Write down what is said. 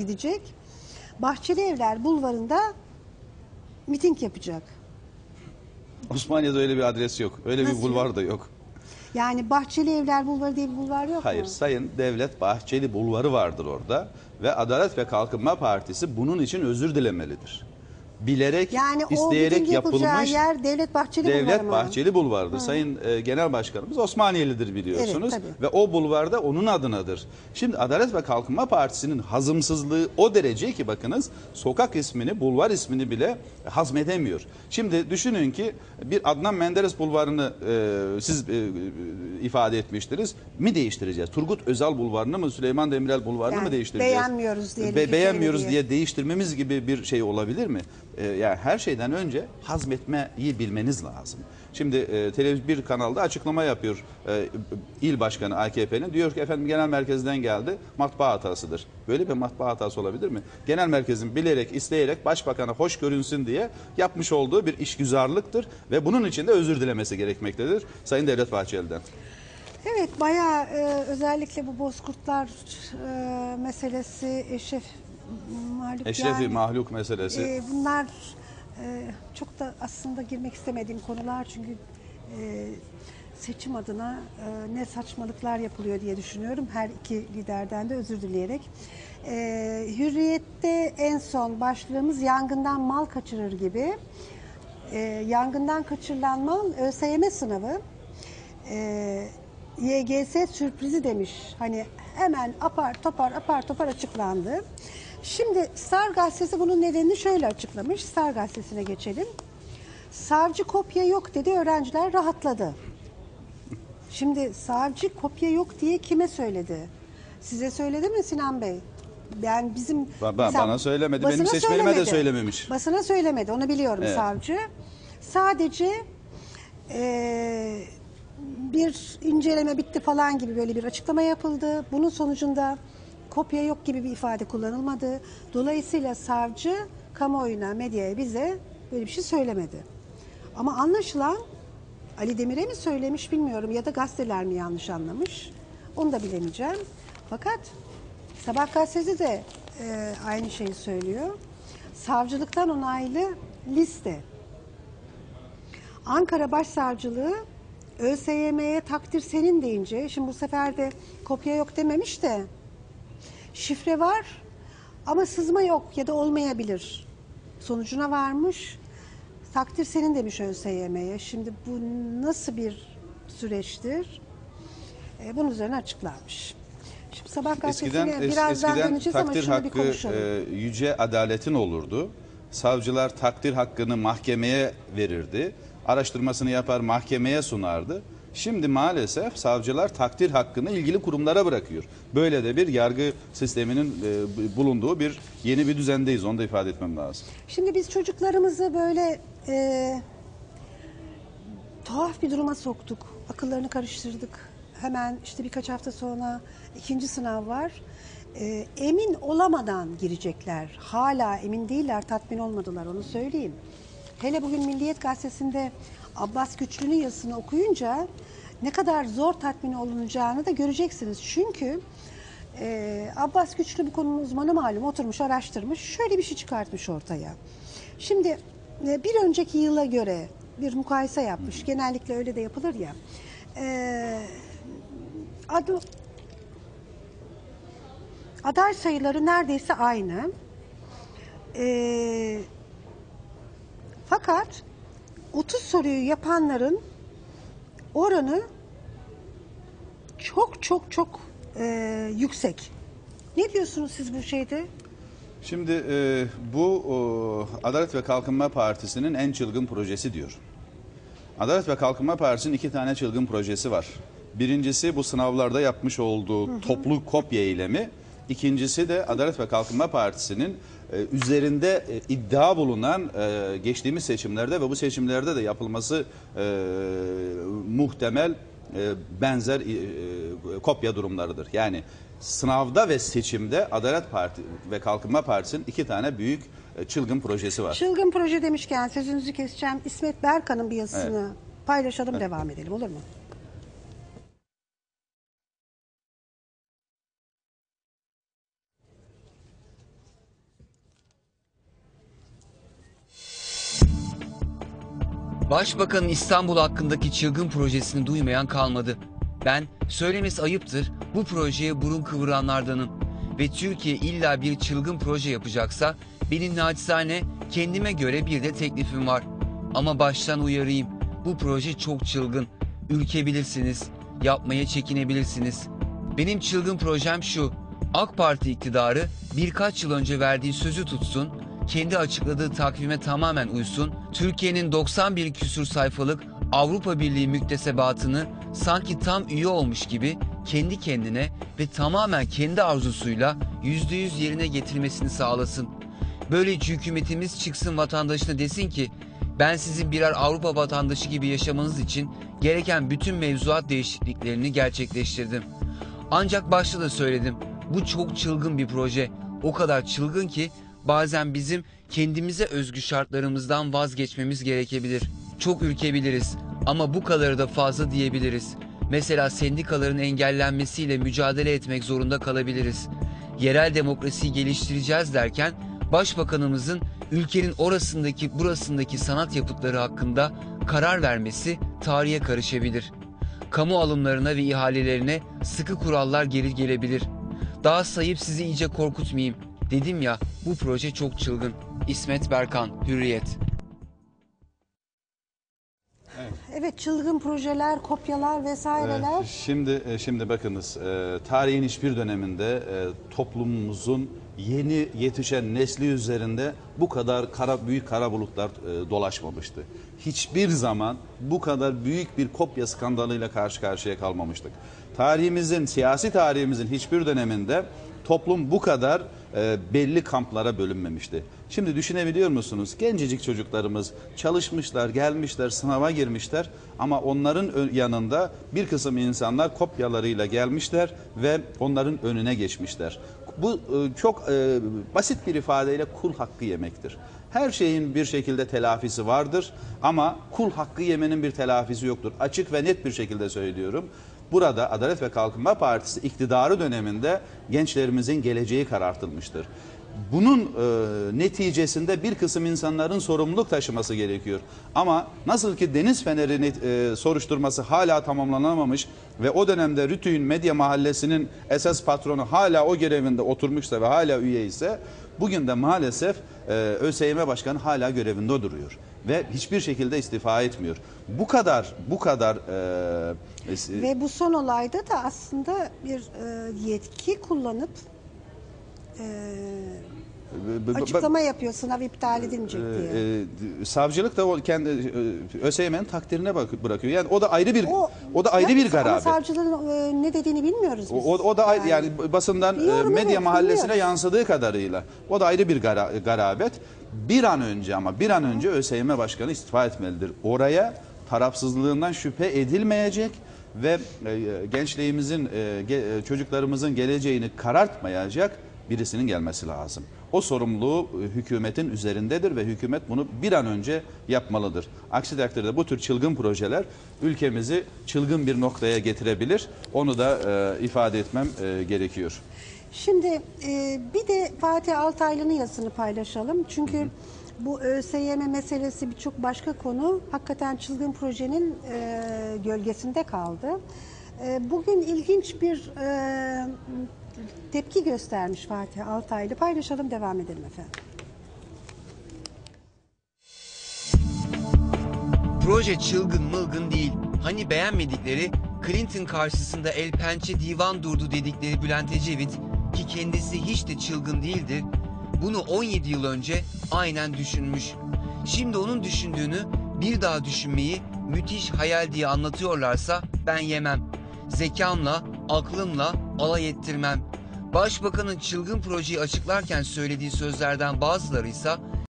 gidecek. Bahçeli Evler Bulvarı'nda miting yapacak. Osmaniye'de öyle bir adres yok. Öyle Nasıl bir bulvar da yok. Yani Bahçeli Evler Bulvarı diye bir bulvar yok Hayır, mu? Sayın Devlet Bahçeli bulvarı vardır orada ve Adalet ve Kalkınma Partisi bunun için özür dilemelidir. Bilerek, Yani o isteyerek yapılacağı yapılmış yer Devlet Bahçeli Bulvarı Devlet mı? Bahçeli Bulvarı'dır. Sayın e, Genel Başkanımız Osmaniyelidir biliyorsunuz. Evet, tabii. ve o bulvarda onun adınadır. Şimdi Adalet ve Kalkınma Partisi'nin hazımsızlığı o derece ki bakınız sokak ismini, bulvar ismini bile hazmedemiyor. Şimdi düşünün ki bir Adnan Menderes bulvarını e, siz e, e, ifade etmiştiniz. Mi değiştireceğiz? Turgut Özal bulvarını mı, Süleyman Demirel bulvarını Yani mı değiştireceğiz? beğenmiyoruz diyelim Be- beğenmiyoruz diye. diye değiştirmemiz gibi bir şey olabilir mi? Ee, yani her şeyden önce hazmetmeyi bilmeniz lazım. Şimdi e, televizyon bir kanalda açıklama yapıyor e, il başkanı AKP'nin. Diyor ki efendim genel merkezden geldi matbaa hatasıdır. Böyle bir matbaa hatası olabilir mi? Genel merkezin bilerek isteyerek başbakana hoş görünsün diye yapmış olduğu bir işgüzarlıktır ve bunun için de özür dilemesi gerekmektedir Sayın Devlet Bahçeli'den. Evet bayağı e, özellikle bu bozkurtlar e, meselesi eşref Mahluk Eşrefi yani, mahluk meselesi. e, bunlar e, çok da aslında girmek istemediğim konular çünkü e, seçim adına e, ne saçmalıklar yapılıyor diye düşünüyorum her iki liderden de özür dileyerek. E, hürriyette en son başlığımız yangından mal kaçırır gibi. E, yangından kaçırılan mal ÖSYM sınavı. E, YGS sürprizi demiş. Hani hemen apar topar apar topar açıklandı. Şimdi Star Gazetesi bunun nedenini şöyle açıklamış. Star Gazetesi'ne geçelim. Savcı kopya yok dedi, öğrenciler rahatladı. Şimdi savcı kopya yok diye kime söyledi? Size söyledi mi Sinan Bey? Yani bizim Ba- ba- mesela bana söylemedi. Benim seçmenime de söylemedi. söylememiş. Basına söylemedi. Onu biliyorum Evet. savcı. Sadece eee, bir inceleme bitti falan gibi böyle bir açıklama yapıldı. Bunun sonucunda kopya yok gibi bir ifade kullanılmadı. Dolayısıyla savcı kamuoyuna, medyaya bize böyle bir şey söylemedi. Ama anlaşılan Ali Demir'e mi söylemiş bilmiyorum ya da gazeteler mi yanlış anlamış. Onu da bilemeyeceğim. Fakat Sabah gazetesi de e, aynı şeyi söylüyor. Savcılıktan onaylı liste. Ankara Başsavcılığı ÖSYM'ye takdir senin deyince, şimdi bu sefer de kopya yok dememiş de şifre var ama sızma yok ya da olmayabilir sonucuna varmış. Takdir senin demiş ÖSYM'ye. Şimdi bu nasıl bir süreçtir? E, bunun üzerine açıklanmış. Şimdi Sabah Eskiden, gazetesine es- birazdan eskiden döneceğiz ama takdir şunu bir hakkı konuşalım. e, yüce adaletin olurdu. Savcılar takdir hakkını mahkemeye verirdi. Araştırmasını yapar mahkemeye sunardı. Şimdi maalesef savcılar takdir hakkını ilgili kurumlara bırakıyor. Böyle de bir yargı sisteminin e, bulunduğu bir yeni bir düzendeyiz. Onu da ifade etmem lazım. Şimdi biz çocuklarımızı böyle e, tuhaf bir duruma soktuk. Akıllarını karıştırdık. Hemen işte birkaç hafta sonra ikinci sınav var. E, emin olamadan girecekler. Hala emin değiller, tatmin olmadılar onu söyleyeyim. Hele bugün Milliyet Gazetesi'nde Abbas Güçlü'nün yazısını okuyunca ne kadar zor tatmin olunacağını da göreceksiniz. Çünkü ee, Abbas Güçlü bu konunun uzmanı malum oturmuş araştırmış şöyle bir şey çıkartmış ortaya. Şimdi e, bir önceki yıla göre bir mukayese yapmış genellikle öyle de yapılır ya. Ee, adı, aday sayıları neredeyse aynı. Ee, fakat 30 soruyu yapanların oranı çok çok çok e, yüksek. Ne diyorsunuz siz bu şeyde? Şimdi e, bu e, Adalet ve Kalkınma Partisi'nin en çılgın projesi diyor. Adalet ve Kalkınma Partisi'nin iki tane çılgın projesi var. Birincisi bu sınavlarda yapmış olduğu toplu kopya eylemi. İkincisi de Adalet ve Kalkınma Partisi'nin e, üzerinde e, iddia bulunan e, geçtiğimiz seçimlerde ve bu seçimlerde de yapılması muhtemel benzer kopya durumlarıdır. Yani sınavda ve seçimde Adalet Parti ve Kalkınma Partisi'nin iki tane büyük çılgın projesi var. Çılgın proje demişken sözünüzü keseceğim. İsmet Berkan'ın bir yazısını paylaşalım devam edelim olur mu? Başbakanın İstanbul hakkındaki çılgın projesini duymayan kalmadı. Ben, söylemesi ayıptır, bu projeye burun kıvıranlardanım. Ve Türkiye illa bir çılgın proje yapacaksa, benim naçizane kendime göre bir de teklifim var. Ama baştan uyarayım, bu proje çok çılgın. Ülkebilirsiniz, yapmaya çekinebilirsiniz. Benim çılgın projem şu, AK Parti iktidarı birkaç yıl önce verdiği sözü tutsun, kendi açıkladığı takvime tamamen uysun, Türkiye'nin 91 küsur sayfalık Avrupa Birliği müktesebatını sanki tam üye olmuş gibi kendi kendine ve tamamen kendi arzusuyla %100 yerine getirmesini sağlasın. Böylece hükümetimiz çıksın vatandaşına desin ki ben sizin birer Avrupa vatandaşı gibi yaşamanız için gereken bütün mevzuat değişikliklerini gerçekleştirdim. Ancak başta da söyledim. Bu çok çılgın bir proje. O kadar çılgın ki bazen bizim kendimize özgü şartlarımızdan vazgeçmemiz gerekebilir. Çok ürkebiliriz ama bu kadarı da fazla diyebiliriz. Mesela sendikaların engellenmesiyle mücadele etmek zorunda kalabiliriz. Yerel demokrasiyi geliştireceğiz derken başbakanımızın ülkenin orasındaki burasındaki sanat yapıtları hakkında karar vermesi tarihe karışabilir. Kamu alımlarına ve ihalelerine sıkı kurallar geri gelebilir. Daha sayıp sizi iyice korkutmayayım. Dedim ya bu proje çok çılgın. İsmet Berkan, Hürriyet. Evet çılgın projeler, kopyalar vesaireler. Ee, Şimdi e, şimdi bakınız e, tarihin hiçbir döneminde e, toplumumuzun yeni yetişen nesli üzerinde bu kadar kara büyük kara bulutlar e, dolaşmamıştı. Hiçbir zaman bu kadar büyük bir kopya skandalıyla karşı karşıya kalmamıştık. Tarihimizin, siyasi tarihimizin hiçbir döneminde toplum bu kadar e, belli kamplara bölünmemişti. Şimdi düşünebiliyor musunuz? Gencecik çocuklarımız çalışmışlar, gelmişler, sınava girmişler ama onların yanında bir kısım insanlar kopyalarıyla gelmişler ve onların önüne geçmişler. Bu e, çok e, basit bir ifadeyle kul hakkı yemektir. Her şeyin bir şekilde telafisi vardır ama kul hakkı yemenin bir telafisi yoktur. Açık ve net bir şekilde söylüyorum. Burada Adalet ve Kalkınma Partisi iktidarı döneminde gençlerimizin geleceği karartılmıştır. Bunun e, neticesinde bir kısım insanların sorumluluk taşıması gerekiyor. Ama nasıl ki Deniz Feneri e, soruşturması hala tamamlanamamış ve o dönemde Rütü'nün Medya Mahallesi'nin esas patronu hala o görevinde oturmuşsa ve hala üye ise bugün de maalesef e, ÖSYM Başkanı hala görevinde duruyor ve hiçbir şekilde istifa etmiyor. Bu kadar bu kadar e, e, Ve bu son olayda da aslında bir e, yetki kullanıp e, açıklama yapıyor sınav iptal edilecek diye. e, e, savcılık da o kendi e, ÖSYM'nin takdirine bak, bırakıyor. Yani o da ayrı bir o, da ayrı bir garabet. savcılığın e, ne dediğini bilmiyoruz biz. O, o, o da ayrı, yani basından e, medya evet, mahallesine biliyoruz. yansıdığı kadarıyla o da ayrı bir gara- garabet. Bir an önce ama bir an önce ÖSYM Başkanı istifa etmelidir. Oraya tarafsızlığından şüphe edilmeyecek ve e, gençliğimizin, e, e, çocuklarımızın geleceğini karartmayacak birisinin gelmesi lazım. O sorumluluğu hükümetin üzerindedir ve hükümet bunu bir an önce yapmalıdır. Aksi takdirde bu tür çılgın projeler ülkemizi çılgın bir noktaya getirebilir. Onu da ifade etmem gerekiyor. Şimdi e, bir de Fatih Altaylı'nın yazısını paylaşalım. Çünkü bu ÖSYM meselesi birçok başka konu hakikaten çılgın projenin e, gölgesinde kaldı. E, bugün ilginç bir e, tepki göstermiş Fatih Altaylı. Paylaşalım devam edelim efendim. Proje çılgın mılgın değil. Hani beğenmedikleri Clinton karşısında el pençe divan durdu dedikleri Bülent Ecevit ki kendisi hiç de çılgın değildi. Bunu 17 yıl önce aynen düşünmüş. Şimdi onun düşündüğünü bir daha düşünmeyi müthiş hayal diye anlatıyorlarsa ben yemem. Zekamla, aklımla alay ettirmem. Başbakanın çılgın projeyi açıklarken söylediği sözlerden bazıları ise